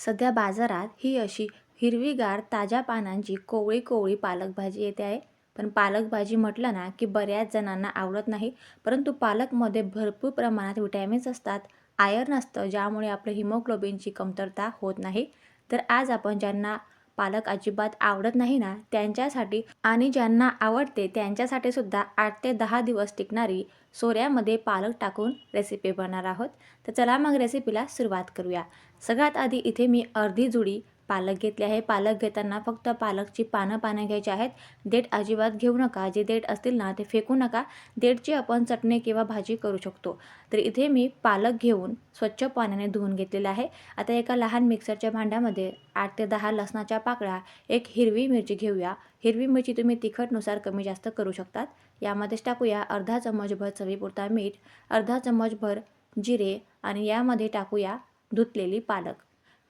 सध्या बाजारात ही अशी हिरवीगार ताज्या पानांची कोवळी कोवळी पालक भाजी येते आहे. पण पालक भाजी म्हटलं ना की बऱ्याच जणांना आवडत नाही. परंतु पालकमध्ये भरपूर प्रमाणात विटॅमिन्स असतात आयर्न असतं ज्यामुळे आपलं हिमोग्लोबिनची कमतरता होत नाही. तर आज आपण ज्यांना पालक अजिबात आवडत नाही ना त्यांच्यासाठी आणि ज्यांना आवडते त्यांच्यासाठी सुद्धा आठ ते दहा दिवस टिकणारी सोऱ्यामध्ये पालक टाकून रेसिपी बनणार आहोत. तर चला मग रेसिपीला सुरुवात करूया. सगळ्यात आधी इथे मी अर्धी जुडी पालक घेतले आहे. पालक घेताना फक्त पालकची पानं पानं घ्यायची आहेत. देठ अजिबात घेऊ नका. जे देठ असतील ना ते फेकू नका. देठची आपण चटणी किंवा भाजी करू शकतो. तर इथे मी पालक घेऊन स्वच्छ पाण्याने धुवून घेतलेलं आहे. आता एका लहान मिक्सरच्या भांड्यामध्ये आठ ते दहा लसणाच्या पाकळ्या एक हिरवी मिरची घेऊया. हिरवी मिरची तुम्ही तिखटनुसार कमी जास्त करू शकतात. यामध्येच टाकूया अर्धा चम्मचभर चवीपुरता मीठ अर्धा चम्मचभर जिरे आणि यामध्ये टाकूया धुतलेली पालक.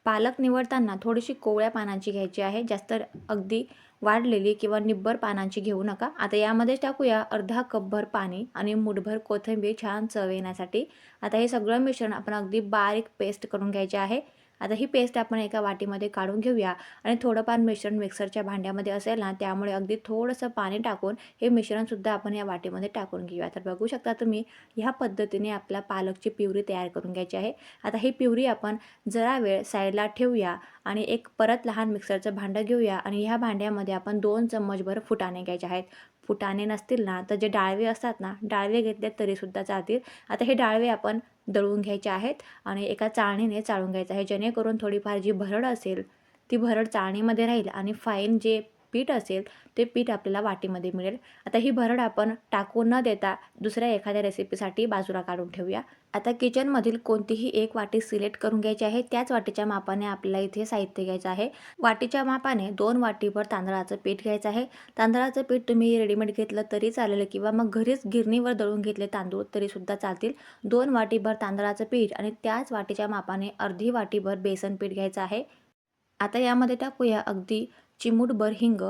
पालक निवडताना थोडीशी कोवळ्या पानांची घ्यायची आहे. जास्त अगदी वाढलेली किंवा निब्बर पानांची घेऊ नका. आता यामध्येच टाकूया अर्धा कपभर पाणी आणि मुठभर कोथिंबीर छान चव येण्यासाठी. आता हे सगळं मिश्रण आपण अगदी बारीक पेस्ट करून घ्यायचे आहे. आता ही पेस्ट आपण एका वाटीमध्ये काढून घेऊया. आणि थोडंफार मिश्रण मिक्सरच्या भांड्यामध्ये असेल ना त्यामुळे अगदी थोडंसं पाणी टाकून हे मिश्रणसुद्धा आपण या वाटीमध्ये टाकून घेऊया. तर बघू शकता तुम्ही ह्या पद्धतीने आपल्या पालकची पिवरी तयार करून घ्यायची आहे. आता ही पिवरी आपण जरा वेळ साईडला ठेवूया आणि एक परत लहान मिक्सरचं भांडं घेऊया आणि ह्या भांड्यामध्ये आपण दोन चम्मचभर फुटाणे घ्यायचे आहेत. फुटाणे नसतील ना तर जे डाळवे असतात ना डाळवे घेतले तरीसुद्धा चालतील. आता हे डाळवे आपण दळून घ्यायचे आहेत आणि एका चाळणीने चाळून घ्यायचं आहे. जेणेकरून थोडीफार जी भरड असेल ती भरड चाळणीमध्ये राहील आणि फाईन जे पीठ असेल ते पीठ आपल्याला वाटीमध्ये मिळेल. आता ही भरड आपण टाकून न देता दुसऱ्या एखाद्या रेसिपीसाठी बाजूला काढून ठेवूया. आता किचनमधील कोणतीही एक वाटी सिलेक्ट करून घ्यायची आहे. त्याच वाटीच्या मापाने आपल्याला इथे साहित्य घ्यायचं आहे. वाटीच्या मापाने दोन वाटीभर तांदळाचं पीठ घ्यायचं आहे. तांदळाचं पीठ तुम्ही रेडीमेड घेतलं तरी चालेल किंवा मग घरीच गिरणीवर दळून घेतले तांदूळ तरीसुद्धा चालतील. दोन वाटीभर तांदळाचं पीठ आणि त्याच वाटीच्या मापाने अर्धी वाटीभर बेसन पीठ घ्यायचं आहे. आता यामध्ये टाकूया अगदी चिमूटभर हिंग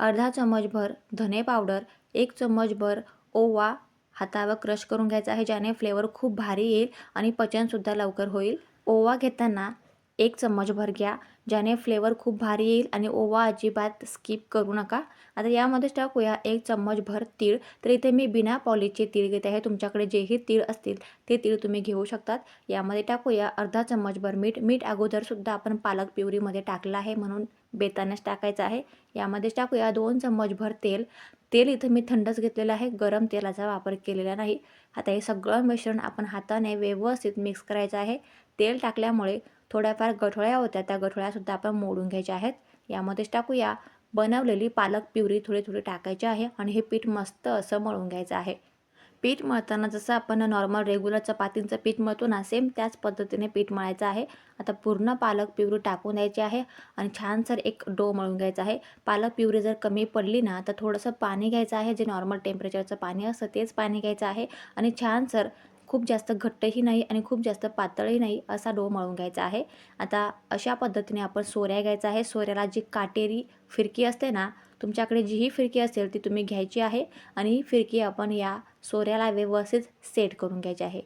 अर्धा चम्मचभर धने पावडर एक चम्मचभर ओवा हातावर क्रश करून घ्यायचा आहे ज्याने फ्लेवर खूप भारी येईल आणि पचनसुद्धा लवकर होईल. ओवा घेताना एक चम्मचभर घ्या. ज्याने फ्लेवर खूप भारी येईल आणि ओवा अजिबात स्किप करू नका. आता यामध्येच टाकूया एक चम्मचभर तीळ. तर इथे मी बिना पॉलिशचे तीळ घेते आहे. तुमच्याकडे जेही तीळ असतील ते तीळ तुम्ही घेऊ शकतात. यामध्ये टाकूया अर्धा चम्मचभर मीठ. मीठ अगोदरसुद्धा आपण पालक प्युरीमध्ये टाकलं आहे म्हणून बेतानेच टाकायचं आहे. यामध्येच टाकूया दोन चम्मचभर तेल. तेल इथं मी थंडच घेतलेलं आहे. गरम तेलाचा वापर केलेला नाही. आता हे सगळं मिश्रण आपण हाताने व्यवस्थित मिक्स करायचं आहे. तेल टाकल्यामुळे थोड्याफार गठोळ्या होत्या. त्या गठोळ्यासुद्धा आपण मोडून घ्यायच्या आहेत. यामध्येच टाकूया. बनवलेली पालक प्युरी थोडी थोडी टाकायची आहे आणि हे पीठ मस्त असं मळून घ्यायचं आहे. पीठ मळताना जसं आपण नॉर्मल रेग्युलर चपातींचं पीठ मळतो ना सेम त्याच पद्धतीने पीठ मळायचं आहे. आता पूर्ण पालक प्युरी टाकून द्यायची आहे आणि छान सर एक डो मळून घ्यायचा आहे. पालक प्युरी जर कमी पडली ना तर थोडंसं पाणी घ्यायचं आहे. जे नॉर्मल टेम्परेचरचं पाणी असतं तेच पाणी घ्यायचं आहे. आणि छान सर खूप जास्त घट्टही नाही आणि खूप जास्त पातळही नाही असा डो मळून घ्यायचा आहे. आता अशा पद्धतीने आपण सोऱ्या घ्यायचा आहे. सोऱ्याला जी काटेरी फिरकी असते ना तुमच्याकडे जीही फिरकी असेल ती तुम्ही घ्यायची आहे आणि ही फिरकी आपण या सोऱ्याला व्यवस्थित सेट करून घ्यायची आहे.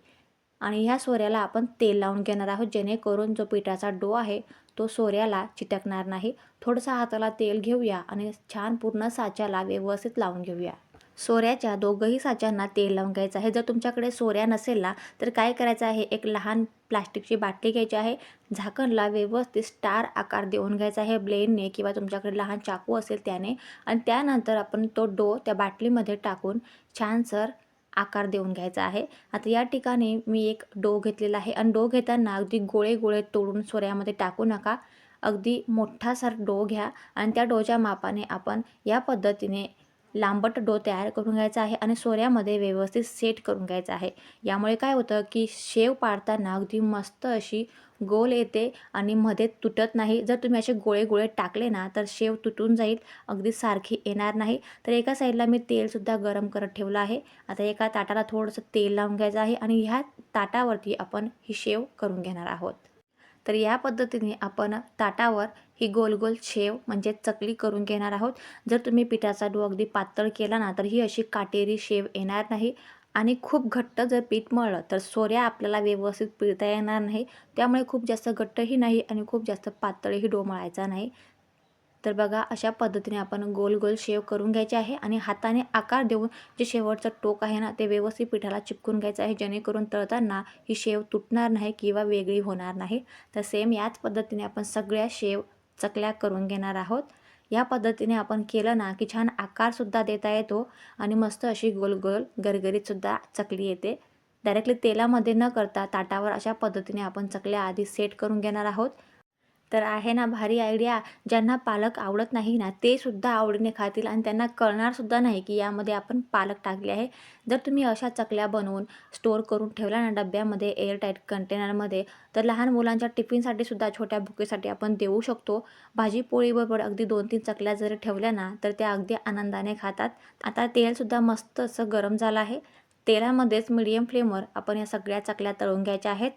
आणि ह्या सोऱ्याला आपण तेल लावून घेणार आहोत जेणेकरून जो पिठाचा डो आहे तो सोऱ्याला चिटकणार नाही. थोडंसं हाताला तेल घेऊया आणि छान पूर्ण साच्याला व्यवस्थित लावून घेऊया. सोऱ्याच्या दोघंही साच्यांना तेल लावून घ्यायचं आहे. जर तुमच्याकडे सोऱ्या नसेल ना तर काय करायचं आहे? एक लहान प्लास्टिकची बाटली घ्यायची आहे. झाकणला व्यवस्थित स्टार आकार देऊन घ्यायचा आहे. ब्लेनने किंवा तुमच्याकडे लहान चाकू असेल त्याने. आणि त्यानंतर आपण तो डो त्या बाटलीमध्ये टाकून छानसर आकार देऊन घ्यायचा आहे. आता या ठिकाणी मी एक डो घेतलेला आहे. आणि डो घेताना अगदी गोळे गोळे तोडून सोऱ्यामध्ये टाकू नका. अगदी मोठासार डो घ्या. आणि त्या डोच्या मापाने आपण या पद्धतीने लांबट डो तयार करून घ्यायचा आहे आणि सोऱ्यामध्ये व्यवस्थित सेट करून घ्यायचा आहे. यामुळे काय होतं की शेव पाडताना अगदी मस्त अशी गोल येते आणि मध्ये तुटत नाही. जर तुम्ही असे गोळे गोळे टाकले ना तर शेव तुटून जाईल अगदी सारखी येणार नाही. तर एका साईडला मी तेलसुद्धा गरम करत ठेवलं आहे. आता एका ताटाला थोडंसं तेल लावून घ्यायचं आहे आणि ह्या ताटावरती आपण ही शेव करून घेणार आहोत. तर या पद्धतीने आपण ताटावर ही गोल गोल शेव म्हणजे चकली करून घेणार आहोत. जर तुम्ही पिठाचा डो अगदी पातळ केला ना तर ही अशी काटेरी शेव येणार नाही. आणि खूप घट्ट जर पीठ मळलं तर सोऱ्या आपल्याला व्यवस्थित पिळता येणार नाही. त्यामुळे खूप जास्त घट्टही नाही आणि खूप जास्त पातळही डो मळायचा नाही. तर बघा अशा पद्धतीने आपण गोल गोल शेव करून घ्यायचे आहे आणि हाताने आकार देऊन जे शेवटचं टोक आहे ना ते व्यवस्थित पिठाला चिपकून घ्यायचं आहे. जेणेकरून तळताना ही शेव तुटणार नाही किंवा वेगळी होणार नाही. तर सेम याच पद्धतीने आपण सगळ्या शेव चकल्या करून घेणार आहोत. या पद्धतीने आपण केलं ना की छान आकारसुद्धा देता येतो आणि मस्त अशी गोल गोल गरगरीतसुद्धा चकली येते. डायरेक्टली तेलामध्ये न करता ताटावर अशा पद्धतीने आपण चकल्या आधी सेट करून घेणार आहोत. तर आहे ना भारी आयडिया ज्यांना पालक आवडत नाही ना ते सुद्धा आवडीने खातील आणि त्यांना कळणारसुद्धा नाही की यामध्ये आपण पालक टाकले आहे. जर तुम्ही अशा चकल्या बनवून स्टोअर करून ठेवल्या ना डब्यामध्ये एअरटाईट कंटेनरमध्ये तर लहान मुलांच्या टिफिनसाठी सुद्धा छोट्या भुकेसाठी आपण देऊ शकतो. भाजी पोळीबरोबर अगदी दोन तीन चकल्या जर ठेवल्या ना तर त्या अगदी आनंदाने खातात. आता तेलसुद्धा मस्त असं गरम झालं आहे. तेलामध्येच मिडियम फ्लेमवर आपण या सगळ्या चकल्या तळून घ्यायच्या आहेत.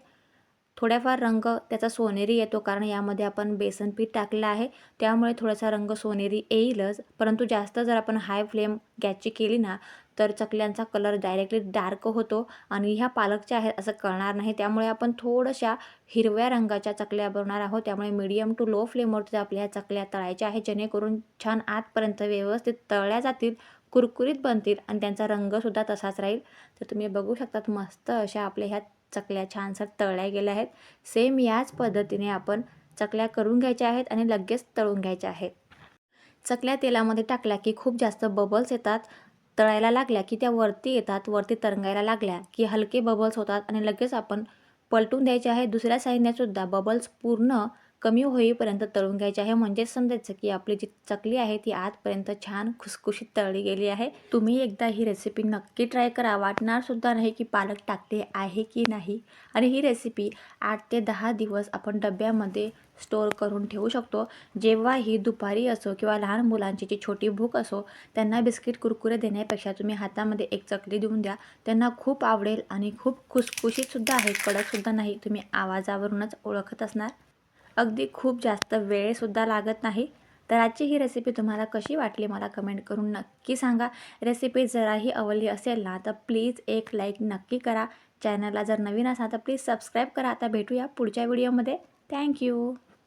थोड्याफार रंग त्याचा सोनेरी येतो कारण यामध्ये आपण बेसन पीठ टाकलं आहे. त्यामुळे थोडासा रंग सोनेरी येईलच. परंतु जास्त जर आपण हाय फ्लेम गॅसची केली ना तर चकल्यांचा कलर डायरेक्टली डार्क होतो आणि ह्या पालकच्या आहेत असं कळणार नाही. त्यामुळे आपण थोड्याशा हिरव्या रंगाच्या चकल्या बनवणार आहोत. त्यामुळे मीडियम टू लो फ्लेमवरती आपल्या ह्या चकल्या तळायच्या आहेत जेणेकरून छान आतपर्यंत व्यवस्थित तळल्या जातील कुरकुरीत बनतील आणि त्यांचा रंगसुद्धा तसाच राहील. तर तुम्ही बघू शकतात मस्त अशा आपल्या ह्या चकल्या छानसर तळल्या गेल्या आहेत. सेम याच पद्धतीने आपण चकल्या करून घ्यायच्या आहेत आणि लगेच तळून घ्यायच्या आहेत. चकल्या तेलामध्ये टाकल्या की खूप जास्त बबल्स येतात. तळायला लागल्या की त्या वरती येतात वरती तरंगायला लागल्या की हलके बबल्स होतात आणि लगेच आपण पलटून द्यायचे आहे. दुसऱ्या साईडनेसुद्धा बबल्स पूर्ण कमी होईपर्यंत तळून घ्यायचे आहे. म्हणजेच समजायचं की आपली जी चकली आहे ती आजपर्यंत छान खुसखुशीत तळली गेली आहे. तुम्ही एकदा ही रेसिपी नक्की ट्राय करा. वाटणार सुद्धा नाही की पालक टाकते आहे की नाही. आणि ही रेसिपी आठ ते दहा दिवस आपण डब्यामध्ये स्टोअर करून ठेवू शकतो. जेव्हा ही दुपारी असो किंवा लहान मुलांची जी छोटी भूक असो त्यांना बिस्किट कुरकुरे देण्यापेक्षा तुम्ही हातामध्ये एक चकली देऊन द्या. त्यांना खूप आवडेल आणि खूप खुसखुशीतसुद्धा आहे. कडकसुद्धा नाही. तुम्ही आवाजावरूनच ओळखत असणार. अगदी खूप जास्त वेळसुद्धा लागत नाही. तर आजची ही रेसिपी तुम्हाला कशी वाटली मला कमेंट करून नक्की सांगा. रेसिपी जराही आवडली असेल ना तर प्लीज एक लाईक नक्की करा. चॅनलला जर नवीन असाल तर प्लीज सबस्क्राईब करा. आता भेटूया पुढच्या व्हिडिओमध्ये थँक्यू